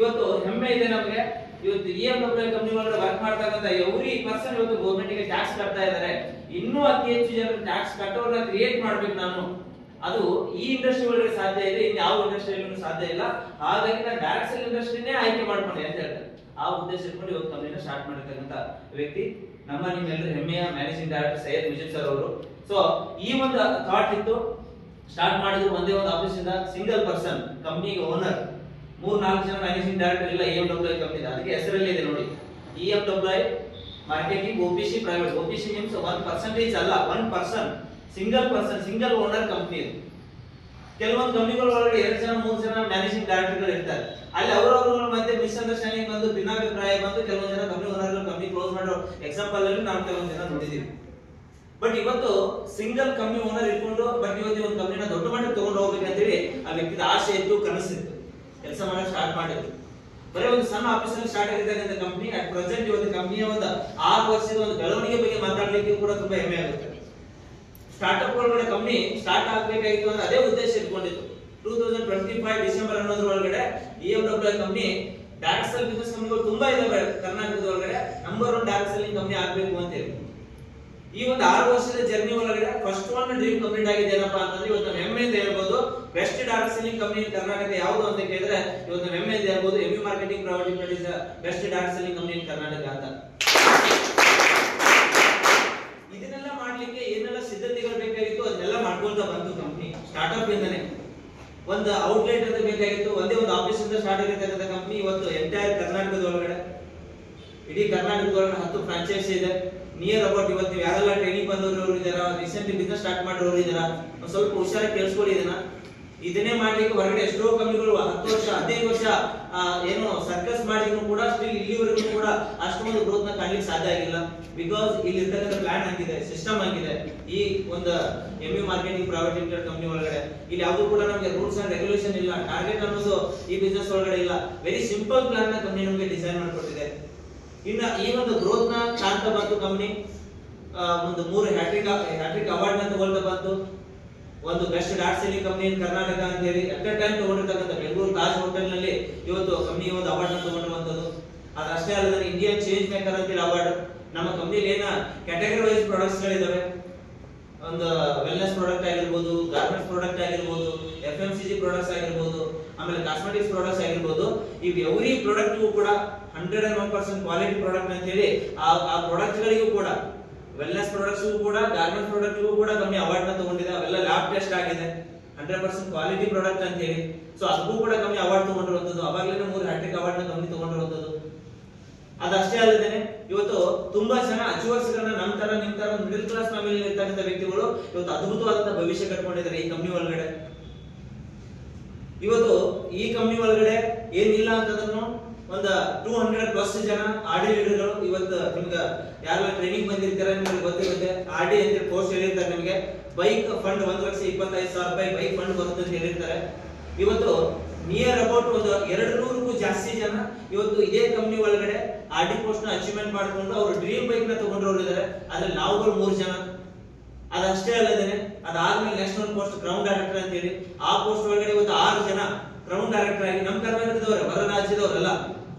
ಇವತ್ತು ಹೆಮ್ಮೆ ಇದೆ ನಮಗೆ. ಇವತ್ತು ಇ ಎಂ ಡಬ್ಲ್ಯೂ ಕಂಪ್ನಿ ಒಳಗಡೆ ವರ್ಕ್ ಮಾಡ್ತಕ್ಕಂಥ ಎವ್ರಿ ಪರ್ಸನ್ ಇವತ್ತು ಗೌರ್ಮೆಂಟ್ಗೆ ಟ್ಯಾಕ್ಸ್ ಕಟ್ತಾ ಇದ್ದಾರೆ. ಇನ್ನೂ ಅತಿ ಹೆಚ್ಚು ಜನರು ಟ್ಯಾಕ್ಸ್ ಕಟ್ಟೋರ್ನ ಕ್ರಿಯೇಟ್ ಮಾಡ್ಬೇಕು ನಾನು. ಅದು ಈ ಇಂಡಸ್ಟ್ರಿ ಒಳಗಡೆ ಸಾಧ್ಯ ಇದೆ ಇನ್ನು ಯಾವ ಇಂಡಸ್ಟ್ರಿಯಲ್ಲೂ ಸಾಧ್ಯ ಇಲ್ಲ. ಹಾಗಾಗಿ ನಾನು ಡೈರೆಕ್ಟ್ ಸೆಲ್ ಇಂಡಸ್ಟ್ರಿನೇ ಆಯ್ಕೆ ಮಾಡ್ಕೊಂಡೆ ಅಂತ ಹೇಳ್ತಾರೆ ಆ ಉದ್ದೇಶ ಇಟ್ಕೊಂಡು ಇವತ್ತು ಕಂಪ್ನಿನ ಸ್ಟಾರ್ಟ್ ಮಾಡಿರ್ತಕ್ಕಂಥ ವ್ಯಕ್ತಿ. ನಮ್ಮ ನಿಮ್ಮೆಲ್ಲರ ಹೆಮ್ಮೆಯ managing director Syed Vijay sir ಅವರು. ಸೊ ಈ ಒಂದು ಥಾಟ್ ಇತ್ತು. ಸ್ಟಾರ್ಟ್ ಮಾಡಿದ್ರು ಒಂದೇ ಒಂದು ಆಫೀಸಿಂದ ಸಿಂಗಲ್ ಪರ್ಸನ್ ಕಂಪ್ನಿಗೆ ಓನರ್ ಮೂರ್ ನಾಲ್ಕು ಜನ ಮ್ಯಾನೇಜಿಂಗ್ ಡೈರೆಕ್ಟರ್ ಇಲ್ಲ ಎಂ ಡಬ್ಲ್ಯೂ ಕಂಪ್ನಿ ಅದಕ್ಕೆ ಹೆಸರಲ್ಲಿ ಇದೆ ನೋಡಿ. E M W marketing C private OPC means one percentage ಅಲ್ಲ one person single person single owner company ಇದು ಕೆಲವೊಂದು ಕಂಪ್ನಿಗಳ ಒಳಗಡೆ ಎರಡು ಜನ, ಮೂರು ಜನ ಮ್ಯಾನೇಜಿಂಗ್ ಡೈರೆಕ್ಟರ್ಗಳು ಇರ್ತಾರೆ. ಅಲ್ಲಿ ಅವರವರ ಮಧ್ಯೆ ಮಿಸ್ಅಂಡರ್ಸ್ಟ್ಯಾಂಡಿಂಗ್ ಬಂದು, ಭಿನ್ನಾಭಿಪ್ರಾಯ ಬಂದು ಕೆಲವೊಂದು ಜನ ಕಂಪ್ನಿ ಓನರ್ಗಳು ಕಂಪ್ನಿ ಕ್ಲೋಸ್ ಮಾಡೋ ಎಕ್ಸಾಂಪಲ್ ಅಲ್ಲಿ ನಾವು ಕೆಲವೊಂದು ಜನ ನೋಡಿದ್ದೀವಿ ಬಟ್ ಇವತ್ತು ಸಿಂಗಲ್ ಕಂಪ್ನಿ ಓನರ್ ಇಟ್ಕೊಂಡು ಬಟ್ ಇವತ್ತು ಒಂದು ಕಂಪ್ನಿನ ದೊಡ್ಡ ಮಟ್ಟಕ್ಕೆ ತಗೊಂಡು ಹೋಗ್ಬೇಕಂತೇಳಿ ಆ ವ್ಯಕ್ತಿದ ಆಸೆ ಇತ್ತು ಕನಸಿತ್ತು ಕೆಲಸ ಮಾಡಕ್ ಸ್ಟಾರ್ಟ್ ಮಾಡಿದ್ರು. ಬರೀ ಒಂದು ಸಣ್ಣ ಆಫೀಸ್ ಅಲ್ಲಿ ಸ್ಟಾರ್ಟ್ ಆಗಿರ್ತಕ್ಕಂಥ ಕಂಪ್ನಿ ಅಟ್ ಪ್ರೆಸೆಂಟ್ ಇವತ್ತು ಕಂಪ್ನಿಯ ಒಂದು ಆರು ವರ್ಷದ ಒಂದು ಬೆಳವಣಿಗೆ ಬಗ್ಗೆ ಮಾತಾಡ್ಲಿಕ್ಕೆ ಕೂಡ ತುಂಬಾ ಹೆಮ್ಮೆ ಆಗುತ್ತೆ. ಸ್ಟಾರ್ಟ್ಅಪ್ ಒಳಗಡೆ ಕಂಪ್ನಿ ಸ್ಟಾರ್ಟ್ ಆಗ್ಬೇಕಾಗಿತ್ತು ಅಂದ್ರೆ ಅದೇ ಉದ್ದೇಶ ಇಟ್ಕೊಂಡಿತ್ತು. Two thousand twenty five December ಅನ್ನೋದ್ರ ಒಳಗಡೆ E M W company direct sell business ಕಂಪ್ನಿಗಳು ತುಂಬಾ ಇದಾವೆ ಕರ್ನಾಟಕದ ಒಳಗಡೆ. Number one direct selling company ಆಗ್ಬೇಕು ಅಂತ ಹೇಳಿ. ಈ ಒಂದು ಆರು ವರ್ಷದ ಜರ್ನಿ ಒಳಗಡೆ ಫಸ್ಟ್ ಒನ್ ಡ್ರೀಮ್ ಕಂಪ್ಲೀಟ್ ಆಗಿದೆ ಏನಪ್ಪ ಅಂತಂದ್ರೆ ಇವತ್ತು ಹೆಮ್ಮೆಯಿಂದ ಹೇಳ್ಬೋದು. Best dark selling company Karnataka ಯಾವುದು ಅಂತ ಕೇಳಿದ್ರೆ ಇವತ್ತು ಹೆಮ್ಮೆಯಿಂದ ಹೇಳ್ಬೋದು. M marketing private limited is best dark selling company in Karnataka ಅಂತ. ಇದನ್ನೆಲ್ಲ ಮಾಡ್ಲಿಕ್ಕೆ ಏನೆಲ್ಲ ಸಿದ್ಧತೆಗಳು ಬೇಕಾಗಿತ್ತು ಅದನ್ನೆಲ್ಲ ಮಾಡ್ಕೊಳ್ತಾ ಬಂತು ಕಂಪ್ನಿ ಸ್ಟಾರ್ಟ್ಅಪ್ ಇಂದನೇ. ಒಂದು ಔಟ್ಲೆಟ್ ಅಂತ ಬೇಕಾಗಿತ್ತು, ಒಂದೇ ಒಂದು ಆಫೀಸ್ ಇಂದ ಸ್ಟಾರ್ಟ್ ಆಗಿರ್ತಕ್ಕಂಥ ಕಂಪ್ನಿ ಇವತ್ತು ಎಂಟೈರ್ ಕರ್ನಾಟಕದ ಒಳಗಡೆ. ಇಡೀ ಕರ್ನಾಟಕದ ಒಳಗಡೆ ಹತ್ತು ಫ್ರಾಂಚೈಸಿ ಇದೆ. ನಿಯರ್ ಅಬೌಟ್ ಇವತ್ತು ನೀವು ಯಾರೆಲ್ಲ ಟ್ರೈನಿಂಗ್ ಬಂದವರು ಇದಾರ ರೀಸೆಂಟ್ಲಿ ಬಿಸ್ನೆಸ್ ಸ್ಟಾರ್ಟ್ ಮಾಡೋರು ಇದಾರ ಸ್ವಲ್ಪ ಹುಷಾರಾಗಿ ಕೇಳಿಸ್ಕೊಳ್ಳಿ ಇದನ್ನ. ಇದನ್ನೇ ಮಾಡ್ಲಿಕ್ಕೆ ಹೊರಗಡೆ ಎಷ್ಟೋ ಕಂಪ್ನಿಗಳು ಹತ್ತು ವರ್ಷ, ಹದಿನೈದು ವರ್ಷ ಏನು ಸರ್ಕಸ್ ಮಾಡಿದ್ರು ಕೂಡ ಸ್ಟಿಲ್ ಇಲ್ಲಿವರೆಗೂ ಕೂಡ ಅಷ್ಟೊಂದು ಗ್ರೋತ್ನ ಕಾಣ್ಲಿಕ್ಕೆ ಸಾಧ್ಯ ಆಗಿಲ್ಲ. ಬಿಕಾಸ್ ಇಲ್ಲಿ ಇರ್ತಕ್ಕಂಥ ಪ್ಲಾನ್ ಆಗಿದೆ ಸಿಸ್ಟಮ್ ಆಗಿದೆ. ಈ ಒಂದು M U marketing private limited company ಒಳಗಡೆ. ಇಲ್ಲಿ ಯಾವುದು ಕೂಡ ನಮಗೆ ರೂಲ್ಸ್ ಅಂಡ್ ರೆಗ್ಯುಲೇಷನ್ ಇಲ್ಲ. ಟಾರ್ಗೆಟ್ ಅನ್ನೋದು ಈ ಬಿಸ್ನೆಸ್ ಒಳಗಡೆ ಇಲ್ಲ. ವೆರಿ ಸಿಂಪಲ್ ಪ್ಲಾನ್ನ ಕಂಪ್ನಿ ನಮಗೆ ಡಿಸೈನ್ ಮಾಡಿಕೊಟ್ಟಿದೆ. ಇನ್ನ ಈ ಒಂದು ಗ್ರೋತ್ನ ಶಾಂತ ಬಂತು ಕಂಪ್ನಿ ಒಂದು ಮೂರು ಹ್ಯಾಟ್ರಿಕ್ ಹ್ಯಾಟ್ರಿಕ್ ಅವಾರ್ಡ್ನ ತಗೊಳ್ತಾ ಬಂತು. ಒಂದು best dot selling company in Karnataka ಅಂತ ಹೇಳಿ ಅಟ್ ಎ ಟೈಮ್ ತಗೊಂಡಿರ್ತಕ್ಕಂಥ ಬೆಂಗಳೂರು ತಾಜ್ ಹೋಟೆಲ್ನಲ್ಲಿ ಇವತ್ತು ಕಂಪ್ನಿ ಒಂದು ಅವಾರ್ಡ್ನ ತಗೊಂಡಿರುವಂತದ್ದು ಅದಷ್ಟೇ ಅಲ್ಲದೆ ಇಂಡಿಯನ್ ಚೇಂಜ್ ಮೇಕರ್ ಅಂತ ಹೇಳಿ ಅವಾರ್ಡ್ ನಮ್ಮ ಕಂಪ್ನಿಲಿ ಏನ ಕ್ಯಾಟಗರಿ ವೈಸ್ ಪ್ರಾಡಕ್ಟ್ಸ್ ಗಳಿದಾವೆ. ಒಂದು ವೆಲ್ನೆಸ್ ಪ್ರಾಡಕ್ಟ್ ಆಗಿರ್ಬೋದು ಗಾರ್ಮೆಂಟ್ಸ್ ಪ್ರಾಡಕ್ಟ್ ಆಗಿರ್ಬೋದು F M C G products ಆಗಿರ್ಬೋದು ಆಮೇಲೆ ಕಾಸ್ಮೆಟಿಕ್ಸ್ ಪ್ರಾಡಕ್ಟ್ಸ್ ಆಗಿರ್ಬೋದು, ಈ ಎವ್ರಿ ಪ್ರಾಡಕ್ಟ್ ಕೂಡ hundred and one percent quality product ಅಂತ ಹೇಳಿ, ಆ ಪ್ರಾಡಕ್ಟ್ ಗಳಿಗೂ ಕೂಡ ವೆಲ್ನೆಸ್ ಪ್ರಾಡಕ್ಟ್ಸ್ ಕೂಡ ಗಾರ್ಮೆಂಟ್ ಪ್ರಾಡಕ್ಟ್ ಕೂಡ ಕಮ್ಮಿ ಅವಾರ್ಡ್ನ ತಗೊಂಡಿದೆ. ಅವೆಲ್ಲ ಲ್ಯಾಬ್ ಟೆಸ್ಟ್ ಆಗಿದೆ. ಹಂಡ್ರೆಡ್ ಪರ್ಸೆಂಟ್ ಕ್ವಾಲಿಟಿ ಪ್ರಾಡಕ್ಟ್ ಅಂತ ಹೇಳಿ. ಸೊ ಅದಕ್ಕೂ ಕೂಡ ಕಮ್ಮಿ ಅವಾರ್ಡ್ ತಗೊಂಡಿರುವಂತದ್ದು ಅವಾಗಲೇ ಮೂರು ಹ್ಯಾಟ್ರಿಕ್ ಅವಾರ್ಡ್ನ ಕಮ್ಮಿ ತಗೊಂಡಿರುವಂತದ್ದು ಅದಷ್ಟೇ ಅಲ್ಲದೇನೆ, ಇವತ್ತು ತುಂಬಾ ಜನ ಅಚೀವರ್ಸ್ ಗಳನ್ನ ನಮ್ಮ ತರ, ನಿಮ್ ತರ ಮಿಡಲ್ ಕ್ಲಾಸ್ ಫ್ಯಾಮಿಲಿ ಇರ್ತಕ್ಕಂಥ ವ್ಯಕ್ತಿಗಳು ಇವತ್ತು ಅದ್ಭುತವಾದಂತಹ ಭವಿಷ್ಯ ಕಟ್ಕೊಂಡಿದ್ದಾರೆ ಈ ಕಂಪ್ನಿ ಒಳಗಡೆ. ಇವತ್ತು ಈ ಕಂಪ್ನಿ ಒಳಗಡೆ ಏನಿಲ್ಲ ಅಂತಂದ್ರೂ ಒಂದು ಟೂ ಹಂಡ್ರೆಡ್ ಪ್ಲಸ್ ಜನ ಆರ್ ಡಿ ಲೀಡರ್ಗಳು ಇವತ್ತು ನಿಮ್ಗೆ ಯಾರೆಲ್ಲ ಟ್ರೈನಿಂಗ್ ಬಂದಿರ್ತಾರೆ ನಿಮ್ಗೆ ಗೊತ್ತಿರುತ್ತೆ. ಆರ್ ಡಿ ಅಂತ ಕೋರ್ಸ್ ಹೇಳಿರ್ತಾರೆ ನಿಮಗೆ. ಬೈಕ್ ಫಂಡ್ ಒಂದು ಲಕ್ಷ ಇಪ್ಪತ್ತೈದು ಸಾವಿರ ರೂಪಾಯಿ ಬೈಕ್ ಫಂಡ್ ಬರುತ್ತೆ ಅಂತ ಹೇಳಿರ್ತಾರೆ. ಇವತ್ತು ನಿಯರ್ ಅಬೌಟ್ ಒಂದು ಎರಡು ನೂರಕ್ಕೂ ಜಾಸ್ತಿ ಜನ ಇವತ್ತು ಇದೇ ಕಂಪ್ನಿ ಒಳಗಡೆ ಆರ್ ಡಿ ಪೋಸ್ಟ್ ಅಚೀವ್ಮೆಂಟ್ ಮಾಡಿಕೊಂಡು ಅವರು ಡ್ರೀಮ್ ಬೈಕ್ನ ತಗೊಂಡ್ರವ್ರು ಇದ್ದಾರೆ ಅದ್ರಲ್ಲಿ ನಾವುಗಳು ಮೂರು ಜನ ಅದಷ್ಟೇ ಅಲ್ಲದೇನೆ, ಅದಾದ್ಮೇಲೆ ನೆಕ್ಸ್ಟ್ ಒಂದು ಪೋಸ್ಟ್ ಗ್ರೌಂಡ್ ಡೈರೆಕ್ಟರ್ ಅಂತ ಹೇಳಿ ಆ ಪೋಸ್ಟ್ ಒಳಗಡೆ ಇವತ್ತು ಆರು ಜನ ಗ್ರೌಂಡ್ ಡೈರೆಕ್ಟರ್ ಆಗಿ ನಮ್ಮ ಕರ್ನಾಟಕದವ್ರೆ, ಹೊರ ರಾಜ್ಯದವರಲ್ಲ,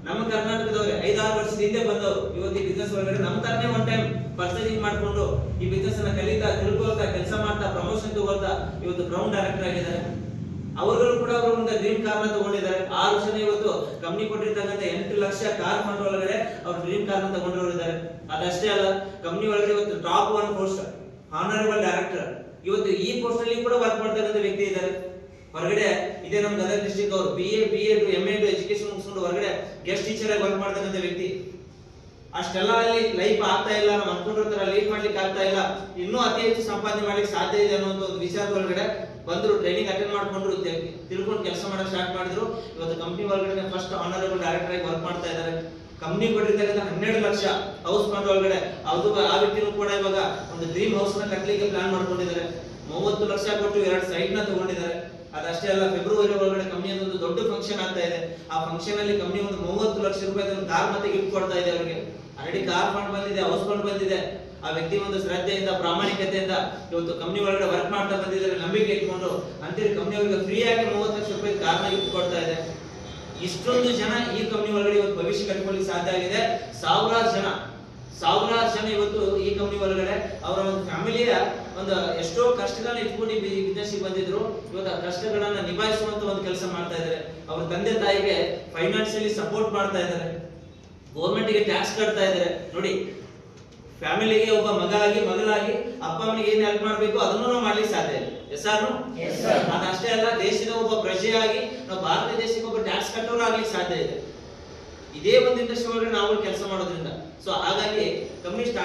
ನಮ್ಮ ಕರ್ನಾಟಕದವ್ರೆ, ಐದಾರು ವರ್ಷದ ಹಿಂದೆ ಬಂದವರು. ಇವತ್ತು ಈ ಬಿಸ್ನೆಸ್ ಒಳಗಡೆ ನಮ್ಮ ತರನೇ ಒನ್ ಟೈಮ್ ಪರ್ಚೇಸಿಂಗ್ ಮಾಡ್ಕೊಂಡು ಈ ಬಿಸ್ನೆಸ್ ಅನ್ನ ಕಲಿತಾ, ತಿಳ್ಕೊಳ್ತಾ, ಕೆಲಸ ಮಾಡ್ತಾ ಪ್ರಮೋಷನ್ ತಗೊಳ್ತಾ ಇವತ್ತು ಗ್ರೌಂಡ್ ಡೈರೆಕ್ಟರ್ ಆಗಿದ್ದಾರೆ. ಅವರುಗಳು ಕೂಡ ಅವರು ಮುಂದೆ ಡ್ರೀಮ್ ಕಾರ್ನ ತಗೊಂಡಿದ್ದಾರೆ. ಆರು ಜನ ಇವತ್ತು ಕಂಪ್ನಿ ಕೊಟ್ಟಿರ್ತಕ್ಕಂಥ ಎಂಟು ಲಕ್ಷ ಕಾರ್ ಫಂಡ್ ಒಳಗಡೆ ಅವ್ರು ಡ್ರೀಮ್ ಕಾರ್ನ ತಗೊಂಡಿರೋರಿದ್ದಾರೆ ಇದ್ದಾರೆ ಅದಷ್ಟೇ ಅಲ್ಲ ಕಂಪ್ನಿ ಒಳಗಡೆ ಇವತ್ತು top one post honourable director ಇವತ್ತು ಈ ಪೋಸ್ಟ್ ಅಲ್ಲಿ ಕೂಡ ವರ್ಕ್ ಮಾಡ್ತಕ್ಕಂಥ ವ್ಯಕ್ತಿ ಇದ್ದಾರೆ. ಹೊರಗಡೆ ಇದೇ ನಮ್ಮ ಗದಗ ಡಿಸ್ಟ್ರಿಕ್ಟ್ ಅವರು B A B Ed M Ed education ಮುಗಿಸ್ಕೊಂಡು ಹೊರಗಡೆ ಗೆಸ್ಟ್ ಟೀಚರ್ ಆಗಿ ವರ್ಕ್ ಮಾಡ್ತಕ್ಕಂಥ ವ್ಯಕ್ತಿ. ಅಷ್ಟೆಲ್ಲ ಅಲ್ಲಿ ಲೈಫ್ ಆಗ್ತಾ ಇಲ್ಲ ನಾವು ಅನ್ಕೊಂಡಿರೋ ತರ ಲೀಡ್ ಮಾಡ್ಲಿಕ್ಕೆ ಆಗ್ತಾ ಇಲ್ಲ. ಇನ್ನೂ ಅತಿ ಹೆಚ್ಚು ಸಂಪಾದನೆ ಮಾಡ್ಲಿಕ್ಕೆ ಸಾಧ್ಯ ಇದೆ ಅನ್ನೋ ಒಂದು ವಿಚಾರದ ಒಳಗಡೆ ಬಂದ್ರು ಟ್ರೈನಿಂಗ್ ಅಟೆಂಡ್ ಮಾಡ್ಕೊಂಡ್ರು ತಿಳ್ಕೊಂಡು ಕೆಲಸ ಮಾಡೋಕೆ ಸ್ಟಾರ್ಟ್ ಮಾಡಿದ್ರು. ಇವತ್ತು ಕಂಪ್ನಿ ಒಳಗಡೆ ಫಸ್ಟ್ ಆನರಬಲ್ ಡೈರೆಕ್ಟರ್ ಆಗಿ ವರ್ಕ್ ಮಾಡ್ತಾ ಇದ್ದಾರೆ. ಕಂಪ್ನಿ ಕೊಟ್ಟಿರ್ತಕ್ಕಂಥ ಹನ್ನೆರಡು ಲಕ್ಷ ಹೌಸ್ ಫಂಡ್ ಒಳಗಡೆ. ಅದು ಆ ವ್ಯಕ್ತಿನೂ ಕೂಡ ಇವಾಗ ಒಂದು ಡ್ರೀಮ್ ಹೌಸ್ನ ಕಟ್ಟಲಿಕ್ಕೆ ಪ್ಲಾನ್ ಮಾಡ್ಕೊಂಡಿದ್ದಾರೆ. ಮೂವತ್ತು ಲಕ್ಷ ಕೊಟ್ಟು ಎರಡು ಸೈಟ್ನ ತಗೊಂಡಿದ್ದಾರೆ. ಅದಷ್ಟೇ ಅಲ್ಲ ಫೆಬ್ರವರಿ ಒಳಗಡೆ ಕಂಪ್ನಿ ಒಂದು ದೊಡ್ಡ ಫಂಕ್ಷನ್ ಆಗ್ತಾ ಇದೆ. ಆ ಫಂಕ್ಷನ್ ಅಲ್ಲಿ ಕಂಪ್ನಿ ಒಂದು ಮೂವತ್ತು ಲಕ್ಷ ರೂಪಾಯಿ ಕಾರ್ ಮತ್ತೆ ಗಿಫ್ಟ್ ಕೊಡ್ತಾ ಇದೆ ಅವರಿಗೆ. ಆಲ್ರೆಡಿ ಕಾರ್ ಫಂಡ್ ಬಂದಿದೆ ಹೌಸ್ ಫಂಡ್ ಬಂದಿದೆ. ಆ ವ್ಯಕ್ತಿ ಒಂದು ಶ್ರದ್ಧೆಯಿಂದ, ಪ್ರಾಮಾಣಿಕತೆಯಿಂದ ಇವತ್ತು ಕಂಪ್ನಿ ಒಳಗಡೆ ವರ್ಕ್ ಮಾಡ್ತಾ ಬಂದಿದ್ದಾರೆ. ನಂಬಿಕೆ ಇಟ್ಕೊಂಡು ಅಂತೇಳಿ ಕಂಪ್ನಿ ಅವರಿಗೆ ಫ್ರೀ ಆಗಿ ಮೂವತ್ತು ಲಕ್ಷ ರೂಪಾಯಿ ಕಾರ್ನ ಗಿಫ್ಟ್ ಕೊಡ್ತಾ ಇದೆ. ಇಷ್ಟೊಂದು ಜನ ಈ ಕಂಪನಿ ಒಳಗಡೆ ಇವತ್ತು ಭವಿಷ್ಯ ಕಟ್ಕೊಳ್ಳಿ ಸಾಧ್ಯ ಆಗಿದೆ. ಸಾವಿರಾರು ಜನ ಸಾವಿರಾರು ಜನ ಇವತ್ತು ಈ ಕಂಪನಿ ಒಳಗಡೆ ಅವರ ಒಂದು ಫ್ಯಾಮಿಲಿಯ ಒಂದು ಎಷ್ಟೋ ಕಷ್ಟಗಳನ್ನ ಇಟ್ಕೊಂಡು ಬಿಸ್ನೆಸ್ ಬಂದಿದ್ರು. ಇವತ್ತು ಆ ಕಷ್ಟಗಳನ್ನ ನಿಭಾಯಿಸುವಂತ ಒಂದು ಕೆಲಸ ಮಾಡ್ತಾ ಇದ್ದಾರೆ. ಅವ್ರ ತಂದೆ ತಾಯಿಗೆ ಫೈನಾನ್ಷಿಯಲಿ ಸಪೋರ್ಟ್ ಮಾಡ್ತಾ ಇದ್ದಾರೆ. ಗೆ ಟ್ಯಾಕ್ಸ್ ಕಟ್ತಾ ಇದ್ದಾರೆ. ನೋಡಿ ಫ್ಯಾಮಿಲಿಗೆ ಒಬ್ಬ ಮಗ ಆಗಿ, ಮಗಳಾಗಿ, ಅಪ್ಪ ಅಮ್ಮನಿಗೆ ಏನ್ ಹೆಲ್ಪ್ ಮಾಡ್ಬೇಕು, ಅದನ್ನು ನಾವು ಮಾಡ್ಲಿಕ್ಕೆ ಸಾಧ್ಯ ಇದೆ ಎಸ್ ಆರ್ Yes, sir. ಅದಷ್ಟೇ ಅಲ್ಲ ದೇಶದ ಒಬ್ಬ ಪ್ರಜೆಯಾಗಿ ನಾವು ಭಾರತ ದೇಶಕ್ಕೆ ಒಬ್ಬ ಟ್ಯಾಕ್ಸ್ ಕಟ್ಟೋರು ಆಗ್ಲಿಕ್ಕೆ ಸಾಧ್ಯ ಇದೆ. ಇದೇ ಒಂದು ಇಂಡಸ್ಟ್ರಿ ಒಳಗಡೆ ನಾವು ಕೆಲಸ ಮಾಡೋದ್ರಿಂದ. ಸೊ ಹಾಗಾಗಿ ಕಮ್ಯುನಿಸ್ಟ್